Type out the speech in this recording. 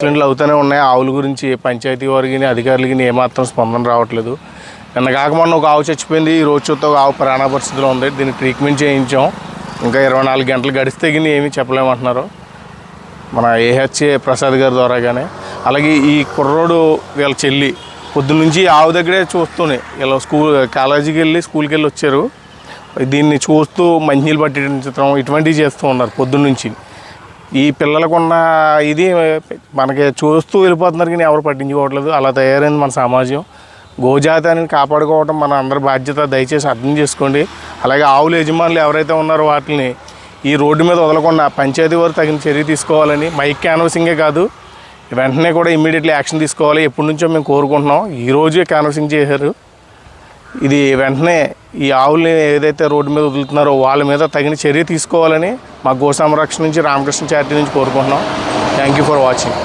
యాక్సిడెంట్లు అవుతూనే ఉన్నాయి. ఆవుల గురించి పంచాయతీ వారికి అధికారులకి ఏమాత్రం స్పందన రావట్లేదు. నిన్న కాక మొన్న ఒక ఆవు చచ్చిపోయింది. ఈ రోజు చూస్తే ఒక ఆవు ప్రాణ పరిస్థితిలో ఉంది. దీన్ని ట్రీట్మెంట్ చేయించాం. ఇంకా ఇరవై నాలుగు గంటలు గడిస్తే గిని ఏమీ చెప్పలేమంటున్నారు. మన ఏహెచ్ఏ ప్రసాద్ గారి ద్వారా కానీ అలాగే ఈ కుర్రోడు వీళ్ళ చెల్లి పొద్దున్నుంచి ఆవు దగ్గరే చూస్తూనే. వీళ్ళు స్కూల్ కాలేజీకి వెళ్ళి స్కూల్కి వెళ్ళి వచ్చారు. దీన్ని చూస్తూ మంచినీళ్ళు పట్టించడం ఇటువంటివి చేస్తూ ఉన్నారు పొద్దున్నుంచి. ఈ పిల్లలకున్న ఇది మనకి చూస్తూ వెళ్ళిపోతున్నారు కానీ ఎవరు పట్టించుకోవట్లేదు. అలా తయారైంది మన సమాజం. గోజాతాన్ని కాపాడుకోవడం మన అందరి బాధ్యత దయచేసి అర్థం చేసుకోండి. అలాగే ఆవుల యజమానులు ఎవరైతే ఉన్నారో వాటిని ఈ రోడ్డు మీద వదలకుండా పంచాయతీ వారు తగిన చర్య తీసుకోవాలని మైక్ క్యాన్వసింగే కాదు. వెంటనే కూడా ఇమ్మీడియట్లీ యాక్షన్ తీసుకోవాలి. ఎప్పటి నుంచో మేము కోరుకుంటున్నాం. ఈ రోజే క్యాన్వసింగ్ చేశారు. ఇది వెంటనే ఈ ఆవుల్ని ఏదైతే రోడ్డు మీద వదులుతున్నారో వాళ్ళ మీద తగిన చర్య తీసుకోవాలని మా గో సంరక్షణ నుంచి రామకృష్ణ చారిటీ నుంచి కోరుకుంటున్నాం. Thank you for watching